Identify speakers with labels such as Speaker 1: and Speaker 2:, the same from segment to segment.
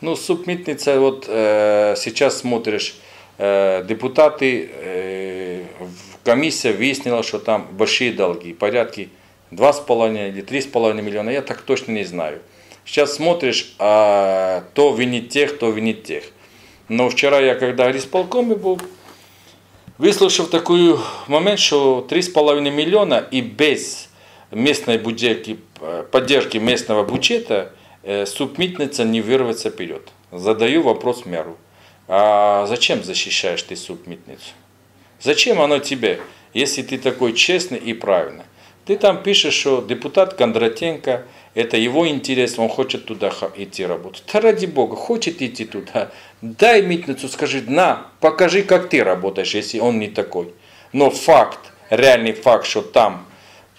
Speaker 1: Ну, субмитница, вот э, сейчас смотришь, э, депутаты, э, комиссия выяснила, что там большие долги, порядки 2,5 или 3,5 миллиона, я так точно не знаю. Сейчас смотришь, а то винит тех, то винит тех. Но вчера я, когда исполкоме был, выслушал такой момент, что 3,5 миллиона и без местной бюджетки, поддержки местного бюджета э, субмитница не вырваться вперед. Задаю вопрос мэру. А зачем защищаешь ты субмитницу? Зачем оно тебе, если ты такой честный и правильный? Ты там пишешь, что депутат Кондратенко, это его интерес, он хочет туда идти работать. Да ради бога, хочет идти туда. Дай митницу, скажи, на, покажи, как ты работаешь, если он не такой. Но факт, реальный факт, что там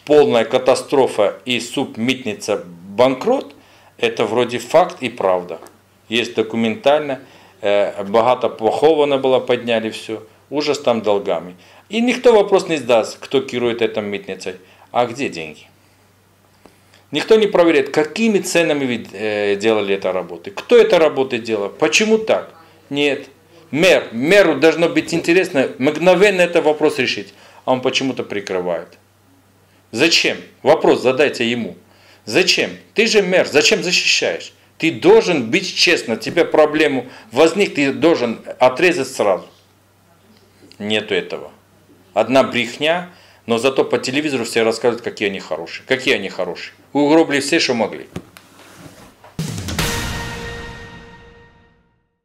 Speaker 1: полная катастрофа и субмитница банкрот, это вроде факт и правда. Есть документально, э, багато поховано было, подняли все, ужас там долгами. И никто вопрос не сдаст, кто кирует этой митницей. А где деньги? Никто не проверяет, какими ценами э, делали это работы. Кто это работы делал? Почему так? Нет. Мэр, мэру должно быть интересно мгновенно этот вопрос решить. А он почему-то прикрывает. Зачем? Вопрос задайте ему. Зачем? Ты же мэр, зачем защищаешь? Ты должен быть честным. Тебе проблему возник, ты должен отрезать сразу. Нету этого. Одна брехня, но зато по телевизору все рассказывают, какие они хорошие. Какие они хорошие. Угробли все, что могли.